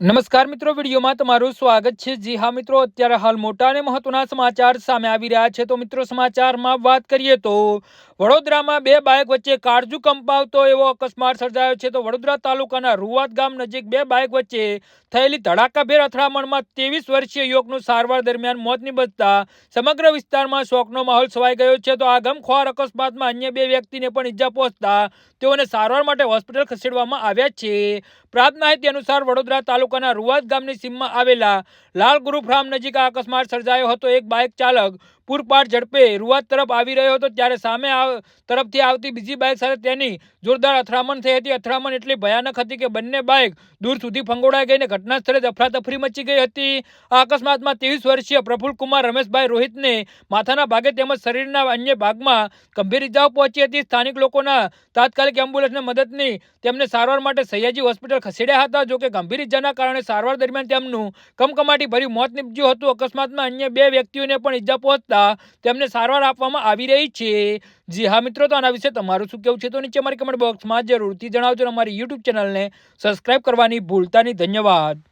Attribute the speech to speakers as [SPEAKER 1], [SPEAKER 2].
[SPEAKER 1] નમસ્કાર મિત્રો, વિડીયોમાં તમારું સ્વાગત છે. જી હા મિત્રો, અત્યારે હાલ મોટા અને મહત્વના સમાચાર સામે આવી રહ્યા છે. તો મિત્રો, સમાચારમાં વાત કરીએ તો વડોદરામાં બે બાઇક વચ્ચે કાળજુ કંપાવતો એવો અકસ્માત સર્જાયો છે તો વડોદરા તાલુકાના રૂવાત ગામ નજીક બે બાઇક વચ્ચે થયેલી ધડાકાભેર અથડામણમાં ત્રેવીસ વર્ષીય યુવકનું સારવાર દરમિયાન મોત નિપજતા સમગ્ર વિસ્તારમાં શોકનો માહોલ છવાઈ ગયો છે તો આ ગમખ્વાર અકસ્માતમાં અન્ય બે વ્યક્તિને પણ ઈજા પહોંચતા તેઓને સારવાર માટે હોસ્પિટલ ખસેડવામાં આવ્યા છે. પ્રાપ્ત માહિતી અનુસાર વડોદરા તાલુકાના રૂવાદ ગામની સીમમાં આવેલા લાલ ગુરુ ફાર્મ નજીક આ અકસ્માત સર્જાયો હતો. એક બાઇક ચાલક પૂરપાટ ઝડપે રૂઆત તરફ આવી રહ્યો હતો, ત્યારે સામે તરફથી આવતી બીજી બાઇક સાથે તેની જોરદાર અથડામણ થઈ હતી. અથડામણ એટલી ભયાનક હતી કે બંને બાઇક દૂર સુધી ફંગોળાઈ ગઈને ઘટના સ્થળે અફરાતફરી મચી ગઈ હતી. આ અકસ્માતમાં ત્રેવીસ વર્ષીય પ્રફુલ કુમાર રમેશભાઈ રોહિતને માથાના ભાગે તેમજ શરીરના અન્ય ભાગમાં ગંભીર ઇજાઓ પહોંચી હતી. સ્થાનિક લોકોના તાત્કાલિક એમ્બ્યુલન્સને મદદની તેમને સારવાર માટે સયાજી હોસ્પિટલ ખસેડ્યા હતા, જો કે ગંભીર ઇજાના કારણે સારવાર દરમિયાન તેમનું કમકમાટી ભર્યું મોત નીપજ્યું હતું. અકસ્માતમાં અન્ય બે વ્યક્તિઓને પણ ઈજા પહોંચતા તેમને સારવાર આપવામાં આવી રહી છે. જી હા મિત્રો, તો આના વિશે તમારું શું કેવું છે તો નીચે અમારી કમેન્ટ બોક્સમાં જરૂરથી જણાવજો અમારી યુટ્યુબ ચેનલને સબસ્ક્રાઇબ કરવાની ભૂલતા નહીં ધન્યવાદ.